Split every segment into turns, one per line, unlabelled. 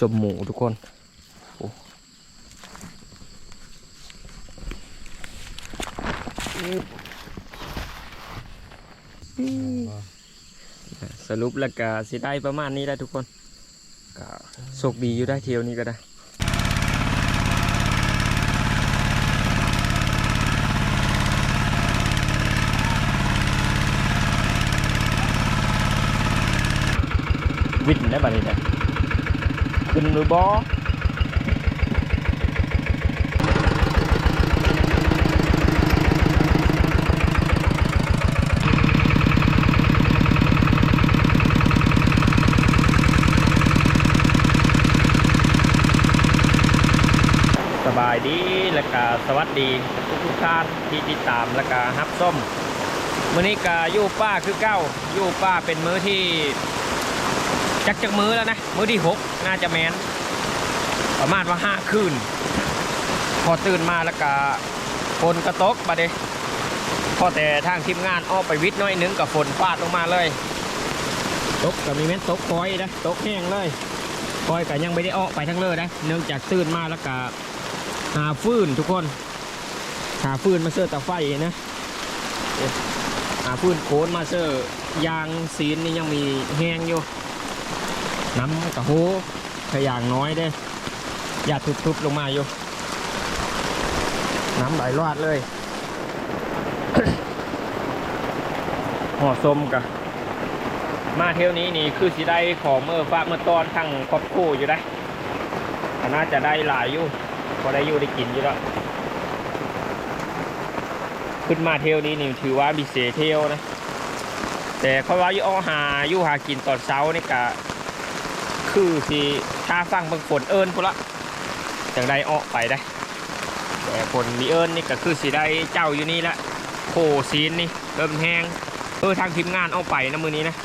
สมหมูทุกคนโอ้สรุปแล้วก็สิได้ประมาณนี้แหล้วทุกคนก็โชคดีอยู่ได้เที่ยวนี้ก็ได้วินได้บัดนี้นะ ขึ้นหรือบอสบายดีและก็สวัสดีทุกทุกท่านที่ติดตามและก็ฮับส้มมื้อนี้ก็อยู่ป้าคือเก้าอยู่ป้าเป็นมื้อที่ จักจักมือแล้วนะ มือที่หกน่าจะแมนประมาณว่าห้าคืน พอตื่นมาแล้วก็ฝนกระตกบาดเดพอแต่ทางทีมงานอ้อไปวิทย์น้อยนึงกับฝนฟาดลงมาเลย ตกก็มีแม่นตกคอยนะตกแห้งเลยคอยก็ยังไม่ได้อ้อไปทั้งเลยนะเนื่องจากตื่นมาแล้วก็หาฟืนทุกคน หาฟืนมาเสื้อตะไฟนะเอ๊ะหาฟืนโคนมาเสื้อยางซีนนี่ยังมีแห้งอยู่ น้ำกระโหขยางน้อยเด้อย่าทุบๆลงมาอยู่ น้ำไหลรอดเลยห่อส้มกะมาเที่ยวนี้นี่คือสิได้ของเมื่อฝาเมื่อตอนทั้งครอบครัวอยู่ได้น่าจะได้หลายอยู่พอได้อยู่ได้กินอยู่แล้วขึ้นมาเที่ยวนี้นี่ถือว่าบิเศษเที่ยวนะ แต่เขาว่าอยู่อาหาอยู่หากินตอนเช้านี่กะ คือที่ถ้าฟังเบางฝนเอิญพุ่นละจังได้ออกไปได้ แต่ฝนมีเอิญนี่ก็คือสิได้เจ้าอยู่นี่แหละโคซีนนี่เริ่มแห้งเออทางทีมงานเอาไปนะมือนี้นะ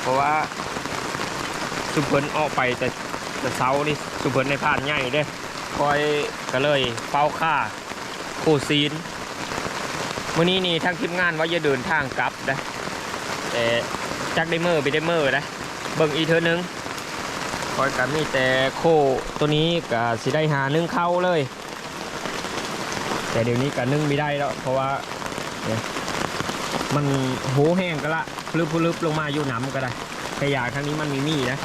เพราะว่าสุเพินออกไปแต่แต่เช้านี่สุเพินในผ่านใหญ่เด้คอยก็เลยเฝ้าค่าโคซีนมือนี้นี่ทางทีมงานว่าจะเดินทางกลับนะแต่จักได้เมื่อไปได้เมื่อนะเบิ่งอีเทอหนึ่ง คอยกันมีแต่โคตัวนี้ก็สิได้หานึ่งเข้าเลย แต่เดี๋ยวนี้ก็นึ่งไม่ได้แล้ว เพราะว่าเนี่ยมันโหแห้งก็ละพลึบพลึบลงมาอยู่หน้ำก็ได้ขยะทางนี้มันมีมีนะ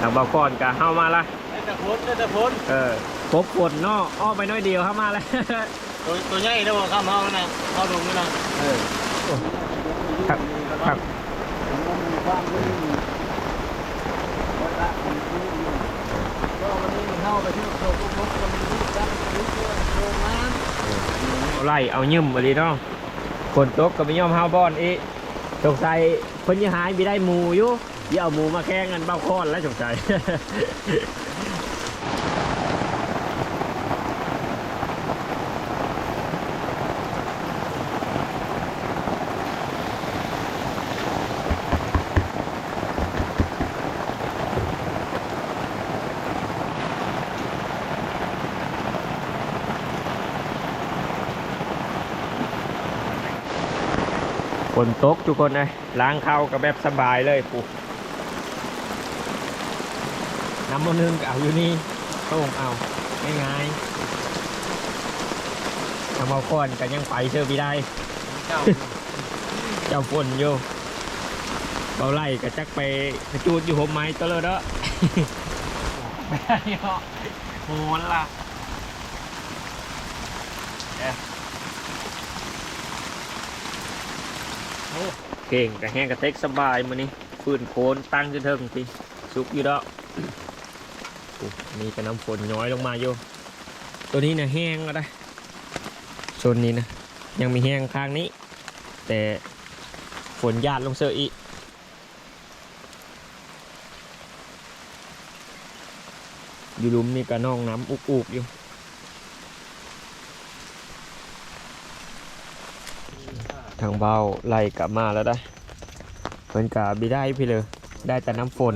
ทางเบาก่อนก็เข้ามาละ
ได้แต่พ้นได้แต่พ้น
เออพบฝนเนาะอ้อไปน้อยเดียวเข้ามาแล้ว
ตัวตัวใหญ่ได้บ่ข้ามเฮานะเฮาลงนี่นะ
เออครับครับ เอาไล่เอายืมมาดีเนาะฝนตกก็ไม่ยอมห้าบอนอีสงสัยเพิ่นยังหายไปได้หมูอยู่อย่เอาหมูมาแข่งกันเบ้าคอนแล้วสงสัย นตกทุกคนเลยล้างเข้ากับแบบสบายเลยปุ๊น้ำมันนึงก็เอาอยู่นี่ต้มเอาง่ายๆทำเอาก้อนกันยังไปเชื่อพี่ได้
เจ้า
เจ้าฝนอยู่เบาไล่ก็จักไปกระจูดอยู่ผมไม้ตัวเลยเด้อ
ไม่ได้เนาะโหนล่ะ
เก่งกระแห้งกระเต็กสบายมือนี้ฟืนโคนตั้งจนเทิงทีสุกอยู่แล้วโอ้นี่ก็น้ำฝนย้อยลงมาอยู่ตัวนี้นะแห้งก็ได้โซนนี้นะยังมีแห้งข้างนี้ แต่ฝนหยาดลงเสืออีกอยู่ลุมนี่ก็นองน้ำอุกๆอยู่ ทางเบาไล่กลับมาแล้วได้เพิ่นกะบิได้พี่เลย ได้แต่น้ำฝน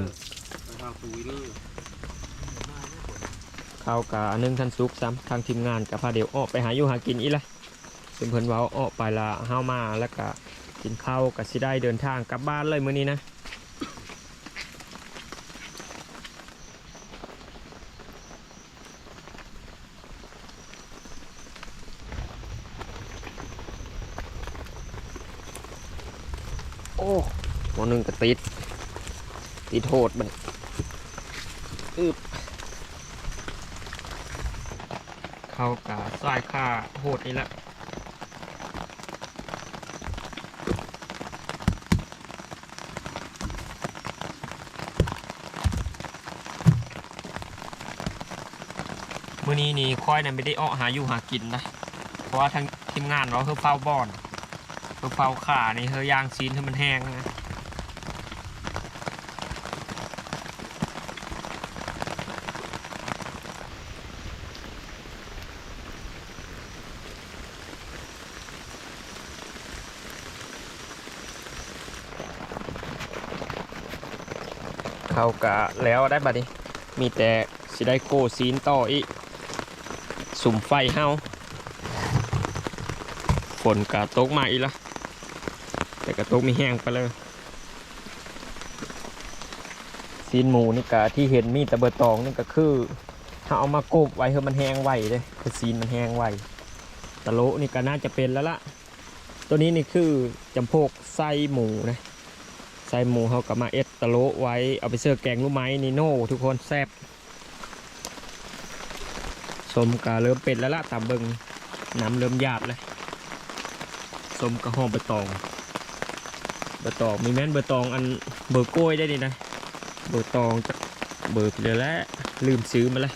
เข้ากะอันนึงทันซุกซ้ำทางทีมงานกับพาเดี๋ยวออกไปหาอยู่หากินอีละซึ่งเพิ่นเว้าออกไปละห้ามาแล้วก็กินข้าวกับสิได้เดินทางกลับบ้านเลยมื้อนี้นะ อ หนึ่งก็ติด ติดโหดมันอึบเข้ากาสายค่าโหดนี่แหละมื่อนี้นี่ค่อยนะไม่ได้ออกหาอยู่หากินนะ เพราะว่าทางทีมงานเราเพื่อเฝ้าบ่อนเพื่อเฝ้าขานี่เพื่อย่างซีนให้มันแห้งนะ เข้ากะแล้วได้บัดนี้มีแต่สิได้โกซีนต่ออีกสุ่มไฟเฮาฝนกะตกมาอีกละแต่กะตกมีแห้งไปเลยซีนหมูนี่กะที่เห็นมีแต่เบอร์ตองนี่ก็คือถ้าเอามาโกบไว้ให้มันแห้งไวเลยคือซีนมันแห้งไวตะโลนี่ก็น่าจะเป็นแล้วละตัวนี้นี่คือจำพวกไส้หมูนะ ใส่หมูเขากับมาเอสตะโลไว้เอาไปเสิร์ฟแกงลูกไหมนิโน่ทุกคนแซ่บสมกะเริ่มเป็ดแล้วละตามเบิงน้ำเริ่มหยาบเลยสมกะหอมใบตองใบตองมีแม่นเบตองอันเบอร์กล้วยได้ดีนะเบอร์ตองเบอร์ไปเลยแล้วลืมซื้อมาเลย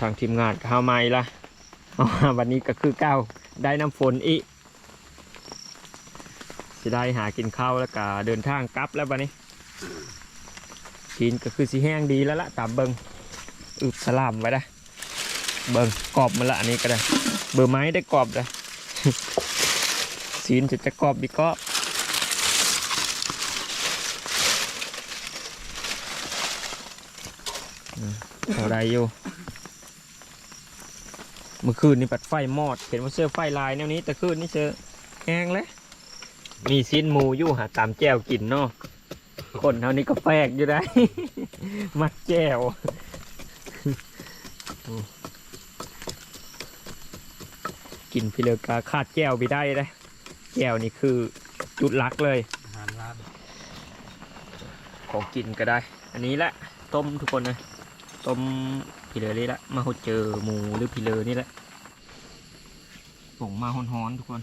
ทางทีมงานข้ามาอีกละวันนี้ก็คือก้าวได้น้ำฝนอีก สิได้หากินข้าวแล้วก็เดินทางกลับแล้วบัดนี้กินก็คือสีแห้งดีแล้วละตามเบิงอึบสลามไว้ได้ เบิงกรอบมาละอันนี้ก็ได้ เบอร์ไม้ได้กรอบเลยสีนจะจะกรอบดีก็อืมเอาได้อยู่เมื่อคืนนี่ปัดไฟมอด เห็นว่าเสื้อไฟลายแนวนี้แต่คืนนี่เจอแห้งเลย มีสิ้นหมูอยู่หาตามแจวกินเนาะคนเท่านี้ก็แปลกอยู่ได้ มักแจวกินพิเลกาขาดแจวไปได้เลยแจวนี่คือจุดหลักเลย
อาหารร้าน
ของกินก็ได้ อันนี้แหละต้มทุกคนนะต้มพิเลนี่แหละมาหดเจอหมูหรือพิเลนี่แหละผงมาฮ้อนๆทุกคน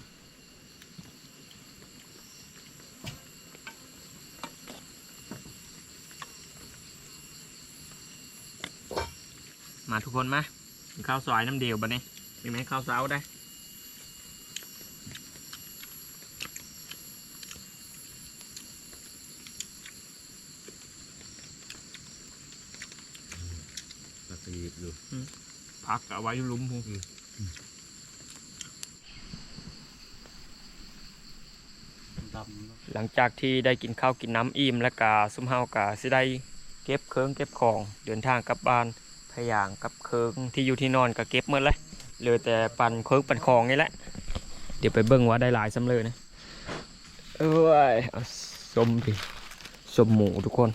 มาทุกคนมากินข้าวซอยน้ำเดียวบันนี้มีไหมข้าวเช้าได้
ปฏิบัติอยู่
พักเอาไว้ลุ้มพู
ดำ
หลังจากที่ได้กินข้าวกินน้ำอิ่มแล้วก็ซุมเฮากะสิได้เก็บเครื่องเก็บของเดินทางกลับบ้าน พะยางกับเครื่องที่อยู่ที่นอนก็เก็บหมดเลยเหลือแต่ปั่นเครื่องปั่นของนี่แหละ เดี๋ยวไปเบิ่งว่าได้หลายสำเลยนะเอ้ยเอาสมดิสมหมูทุกคน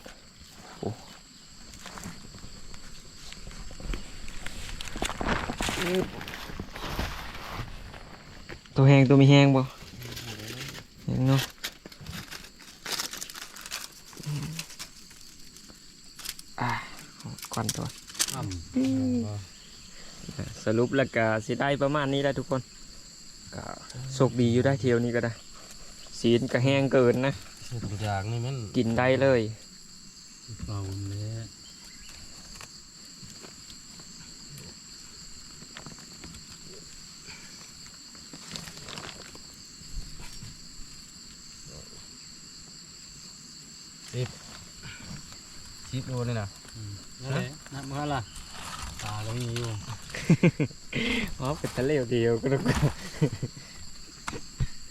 โอ้ตัวแห้งตัวไม่แห้งบ่แห้งเนาะอะควันตัว
อ้
สรุปแล้วก็สิได้ประมาณนี้แหละทุกคนก็โชคดีอยู่ได้เที่ยวนี้ก็ได้สีนก็แห้งเกินนะำ
ทุกอย่างนี่มัน
กินได้เลย
เบาเลยสิบสิบโลนี่นะ นั่นแหละนับเมื่อล่ะตาก็มีอยู่
อ๋อเป็นทะเลเดียวก็ต้อง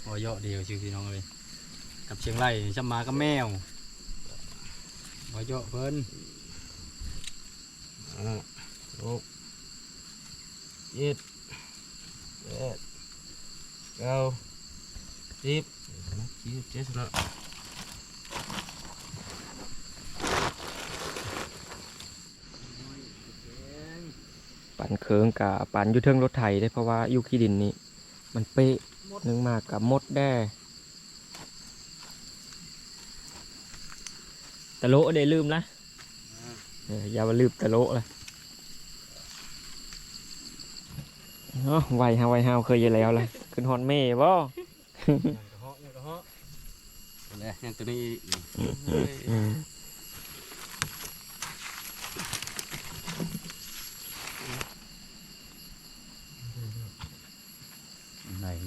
พอเยอะเดียวชื่อพี่น้องเลยกับเชียงรายชัมากับแมวพอเยอะเพิ่นอ่าหกเจ็ดแปดเก้าสิบสิบเจ็ดสิบ
ปั่นเคิงกับปั่นยุเทิงรถไถได้เพราะว่ายุขี้ดินนี้ มันเป๊ะนึ่งมากกับมดแด้ตะโลเดลืมนะอย่าลืมตะโลเลยเนาะไวฮาไวฮาเคยอยู่แล้วเลยขึ้นฮอนเม่บ่
ตัวนี้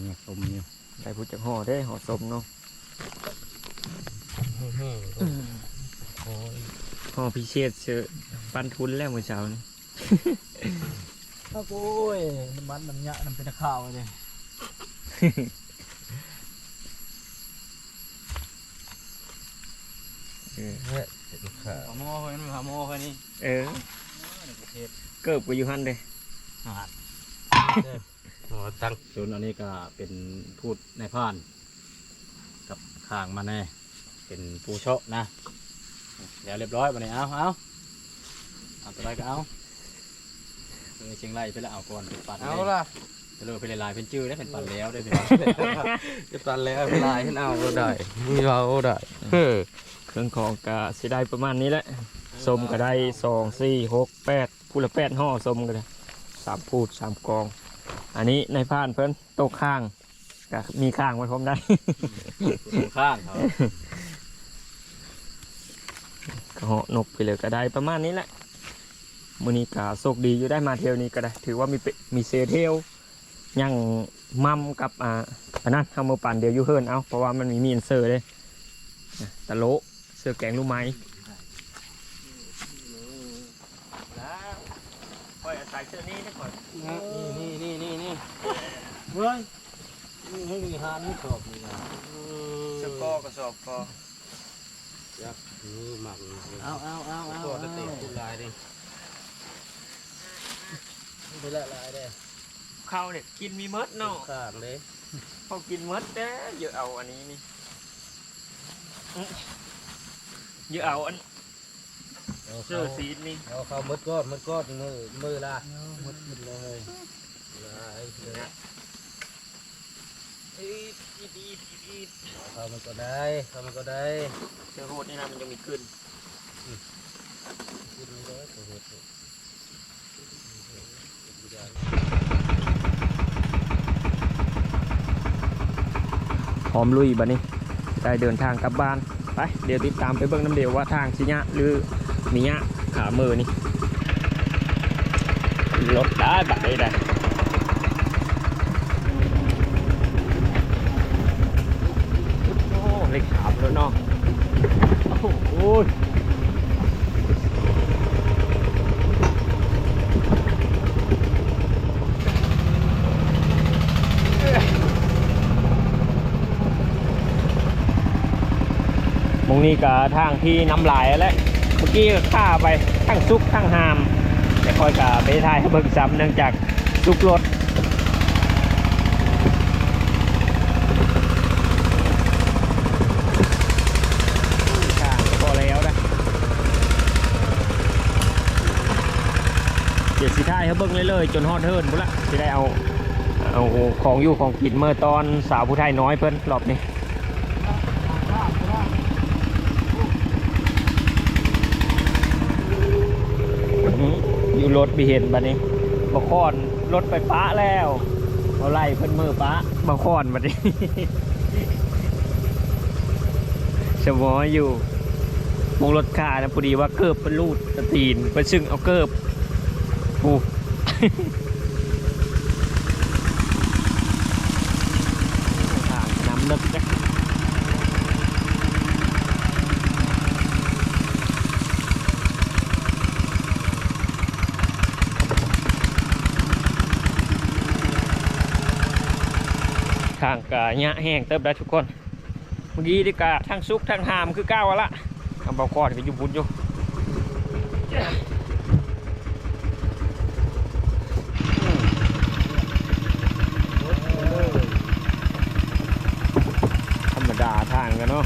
เนี่ยต้มอยู่
ได้พูดจากห่อได้ห่อสมเนาะ
โอ้ย
ห่อพิเศษเสือปันทุนแล้วเมื่อเช้านี่
โอ้ยน้ำมันน้ำยะน้ำเป็นข้าวเลย
เออ
เฮ้ยข้าวหม้อเฮ้ยมันหม้อเฮ้ยนี่
เออ
ประเทศ
เกิบไปอยู่หันเด้
หาด อ๋อตั้งศูนย์อันนี้ก็เป็นพูดในพาน กับข้างมาแน่เป็นปูโชะนะเดี๋ยวเรียบร้อยวันนี้เอาเอาเอาตัวไรก็เอาเออเชียงรายไปแล้วเอาก่อนเป็นปัน
เอาล่ะ
จะเลิกเป็นลายเป็นจื้อได้เป็นปันแล้วได้เป็น
จะตันแล้วเวลาให้เอาก็ได้มีเราก็ได้เออ
เครื่องของก็สิได้ประมาณนี้แหละสมก็ได้สองสี่หกแปดพูละแปดห่อสมก็ได้สามพูดสามกอง อันนี้ในพานเพิ่นโต๊ะข้างก็มีข้างไว้พร้อมได้
ข้างเขา
ก็เหาะนกไปเลยก็ได้ประมาณนี้แหละมื้อนี้ก็โชคดีอยู่ได้มาเที่ยวนี้ก็ได้ ถือว่ามีเปมีเซเทลยังมัมกับอ่าอันนั้นเอามาปั่นเดียวอยู่เฮิรนเอาเพราะว่ามันมีมีอินเซอร์เลยนะตะโละเสื้อแกงลูกไม้แล้วค่ อยใส่เสื้อนี้ได้ก่อน
นี่นี่นี่นี่เฮ้ยนี่ให้มีหานี่ชอบนี่นะ
เสื้อกอกระสอบกอ
นี่หมักเอาเอาเอาเอาตัวจะเตะตุลายดิไปละลายเด้
ข้าวเนี่ยกินมีเมดเนาะ
ข้างเลย
เขากินเมดเด้อเยอะเอาอันนี้นี่อื้อเยอะเอาอัน เสื้อสีนี่
เอาเข้ามืดก้อนมืดก้อนมือมือละมืดมืดเลยลายเลย
อีดอีดอีดอีดอีด
เข้ามันก็ได้เข้ามันก็ได้
เสื้อโหดนี่นะมันจะมีขึ้น
ขึ้นไม่ได้ตัวเหตุ
พร้อมลุยบัดนี้ได้เดินทางกลับบ้านไปเดี๋ยวติดตามไปเบิ่งน้ำเดียวว่าทางสิยะหรือ มียะขามือนี่รถได้แบัดได้ได้โอ้เล็กขามแล้วเนาะโอ้โหมงนี้ก็ทางที่น้ำลายแล้วแหละ มื่อกี้ข้าไปทั้งซุกทั้งหามแต่คอยกับไปทายเบิ่งซ้ำเนื่องจากซุกรถข้างก็พอแล้วนะเดี๋ยวสิท้ายให้เบิ่งเลยเลยจนฮอดเฮิร์นพุ่นละสิได้เอาเอาของอยู่ของกินเมื่อตอนสาวผู้ไทยน้อยเพิ่นรอบนี้ อื้ออยู่ รถไปเห็นบัดนี้บาคอนรถไปป้าแล้วเอาไล่เพิ่นมือป้าบาคอนบัดนี้สมออยู่มงรถขานะพอดีว่าเกิบเป็นรูดสตีนไปซึ่งเอาเกิบปูน้ำลึกนะ ทางกะยะแห้งเติบได้ทุกคน เมื่อกี้ดีกะทั้งซุกทั้งหามคือก้าวละคำเบอกคอที่ไปยู่บุญอยู่ธรรมดาทางกันเนาะ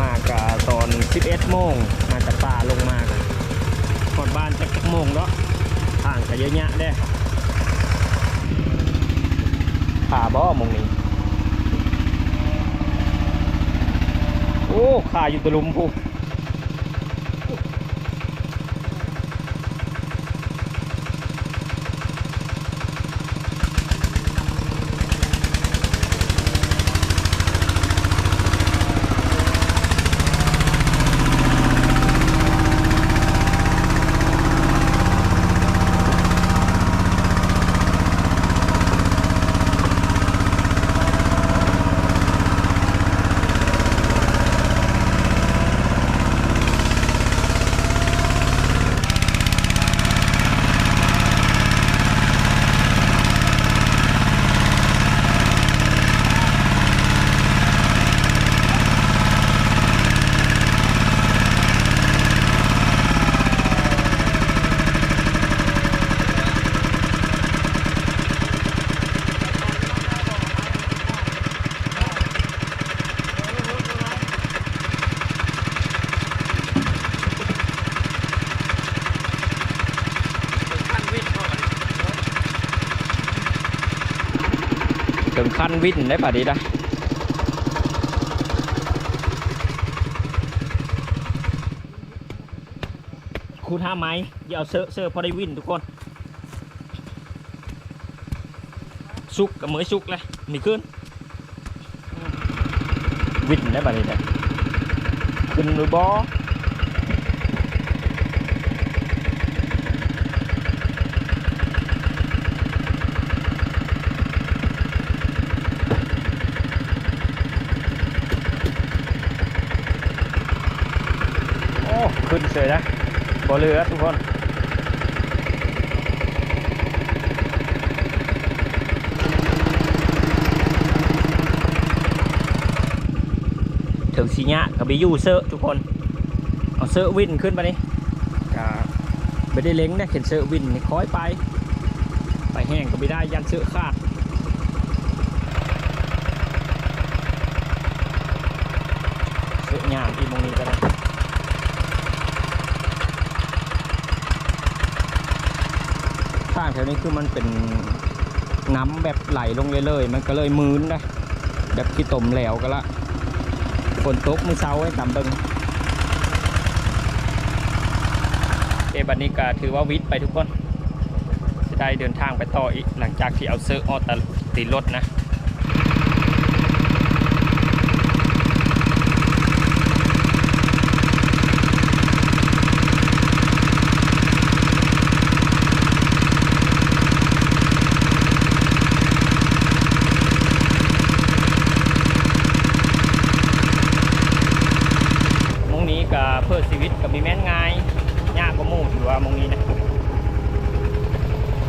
มากะตอน 11โมงมาจากป่าลงมากันก่อนบ้านจักโมงเนาะทางก็เยอะแยะเด้ ผ่าบ่มงนี้ โอ้ขาอยู่ตะลุมพู ถึงขั้นวิ่นได้ป่ะดีนะครูท่าไหมอย่าเอาเซอร์เซอพอได้วิ่นทุกคน สุกกับเมือสุกเลยมีขึ้น วิ่นได้ป่ะดีนะขึ้นหรือบอโอ้ ขึ้นเสยนะบอเรือทุกคนถึงสีเนี้ยกับบิยูเซอร์ทุกคนเอาเซอร์วินขึ้นมานี่ไม่ได้เล้งนะเข็นเซอร์วินนี่คอยไป ไปแห้งก็ไม่ได้ยันเซอร์ขาดเซอร์งามที่มงนี้ก็ได้ข้างแถวนี้คือมันเป็นน้ำแบบไหลลงเลย ๆ มันก็เลยมืนนะแบบที่ต้มแล้วก็ละฝนตกมือเช้าให้ตำเบิงเอบันนี้ก็ถือว่าวิทย์ไปทุกคนจะได้เดินทางไปต่ออีกหลังจากที่เอาเซอร์ออตติดรถนะ มงนี้กับเพื่อชีวิตกับมีแม่นง่ายยากกว่าหมู่ถือว่ามงนี้นะ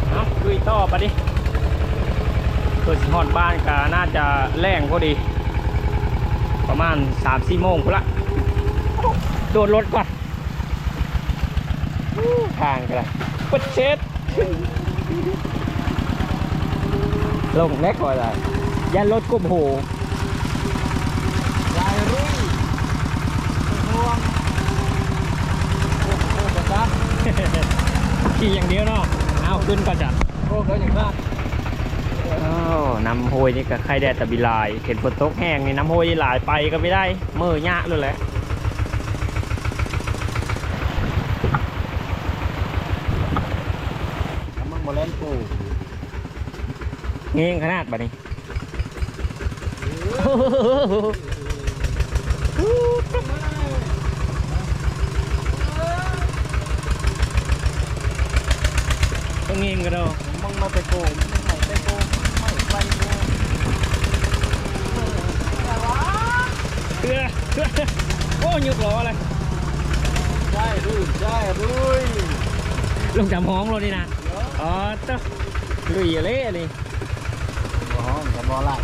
เอาดุยต่อไปดิเพื่อสิฮอดบ้านก็น่าจะแรงพอดี ประมาณ3 4โมงพุ่นละ โดดรถก่อนอู้ทางกันละปิดเช็ดลงแม็กก่อนเลยยันรถกุมโห
ยายรุ่ยห่วงโอ้โหกระซับ
ขี่อย่างเดียวเนาะเอาขึ้นก่อนจ้ะ
โอ้เขาอย่างนั้น
อ้าวน้ำโหยนี่ก็ใครแดดตะบิลายเห็นฝนตกแห้งนี่น้ำโหยนี่หลายไปก็ไม่ได้มือยะเลยแหละ
น้ำมันโมเลนปู
เงี้ยงขนาดบัดนี้ต้องเงี้ยงกันเนาะ
มึงมาไปโกงมึงไม่ไปโกงไม่ไปโกง
เพื่อเพื่อโอ้ยกล้อเลย
ใช่รุ่ยใช่รุ่ย
ลงจำห้องรถนี่นะอ๋อต้ลุยเละนี่
บ่ห้องกับบอไล่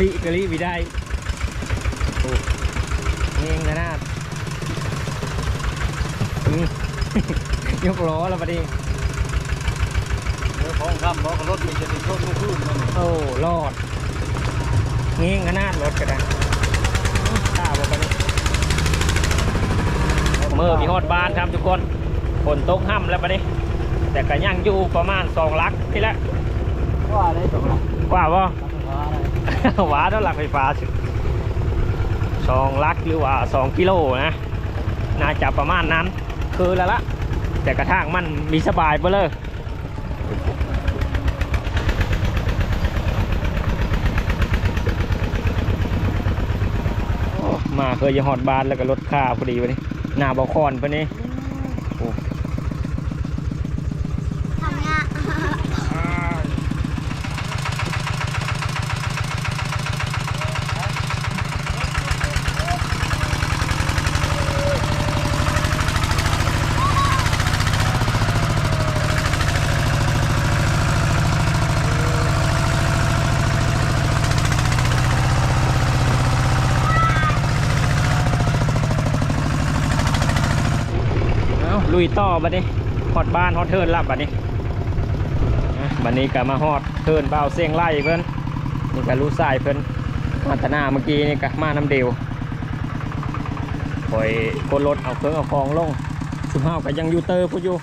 ลิก็ลิไม่ได้โอ้เงี้ยงขนาดอืมยกล้อแล้วบัดนี้
เดี๋ยวของคำบอกรถมีจะติดรถลูกพื้นนั่นนี่
โอ้รอด เงี้ยงขนาดรถก็ได้ข้าวบอกไปนี่เมื่อมีฮอดบ้านครับทุกคนฝนตกห้ำแล้วปะนี่แต่ก็ยังอยู่ประมาณสองลักนี่แหละ
ว่าได้ตกลง
กว่าบ่
ว่าอะไร
หวาแล้วหลักไฟฟ้าสิสองลักหรือว่าสองกิโลนะน่าจะประมาณนั้น คือแล้วละแต่กระทางมันมีสบายไปเลย มาเคยจะหอดบานแล้วก็ลดค่าพอดีวันนี้หน้าบอคอนพอนี้
ทำงาน
เอาลุยต่อ บัดนี้ฮอดบ้านฮอดเทินลับบัดนี้บัดนี้ก็มาฮอดเทินเบาเสียงไล่เพิ่นนี่ก็รู้สายเพิ่นมาตนาเมื่อกี้นี่ก็มาน้ำเดียวคอยกดรถเอาเครื่องเอาของลงสุภาพก็ยังอยู่เตอร์พูดอยู่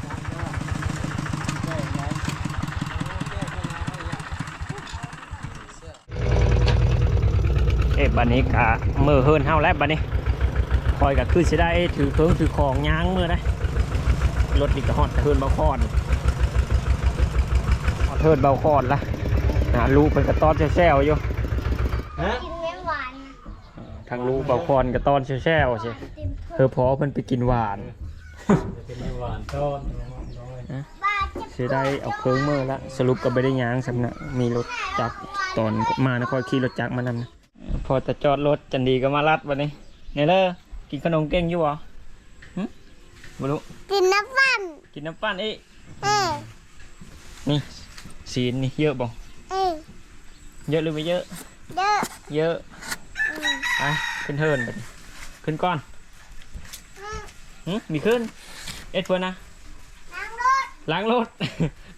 เอ๊ะบัดนี้ก็มือเฮิร์นเฮาแล้วบัดนี้คอยก็คือสิได้ถือเครื่องถือของย้างมือได้ รถนี่ก็ฮอดเทิร์นเบาคอนฮอดเทิร์นเบาคอนละนะลูกเป็นกระต้อนแซวๆอยู่
กินไม่หวาน
ทางลูกเบาคอนกระต้อนแซวๆใช่
เต็ม
เธอพอเพิ่นไปกินหวาน
เป็นหวานต้น
บ้าจะ
เสียได้เอาเครื่องมือละสรุปก็ไม่ได้ย้างสำนะมีรถจักรตอนมานะคอยขี่รถจักรมานำนะพอจะจอดรถจันดีก็มาลัดวันนี้เนี่ยเลยกินขนมเก่งอยู่บ่หึบ่รู้
กินน้ำฟัน
กินน้ำปั้นอีก
เอ้ย
นี่สีนนี่เยอะบ่
เอ้ย
เยอะหรือไม่เยอะ
เด้อ
เยอะ
อืม
ไปขึ้นเทิร์นไปดิขึ้นก่อนหึมีขึ้น เอ็ดเพื่อนนะ
น้ำรถ
ล้างรถ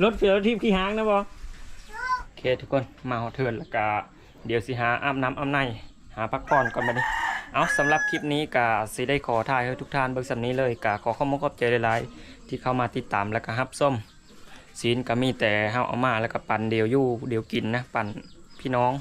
รถเสียรถทีมขี้หางนะบอโอเคทุกคนมาหอเทิร์นแล้วก็เดี๋ยวสิหาอาบน้ำอาบในหาพักผ่อนก่อนไปดิ เอาสำหรับคลิปนี้กะสิได้ขอถ่ายให้ทุกท่านเบิกสำนี้เลยกะขอข้อมูลขอบใจหลายๆ ที่เข้ามาติดตามแล้วก็ฮับส้มศีลก็มีแต่เฮาเอามาแล้วก็ปั่นเดียวยู่เดียวกินนะปั่นพี่น้อง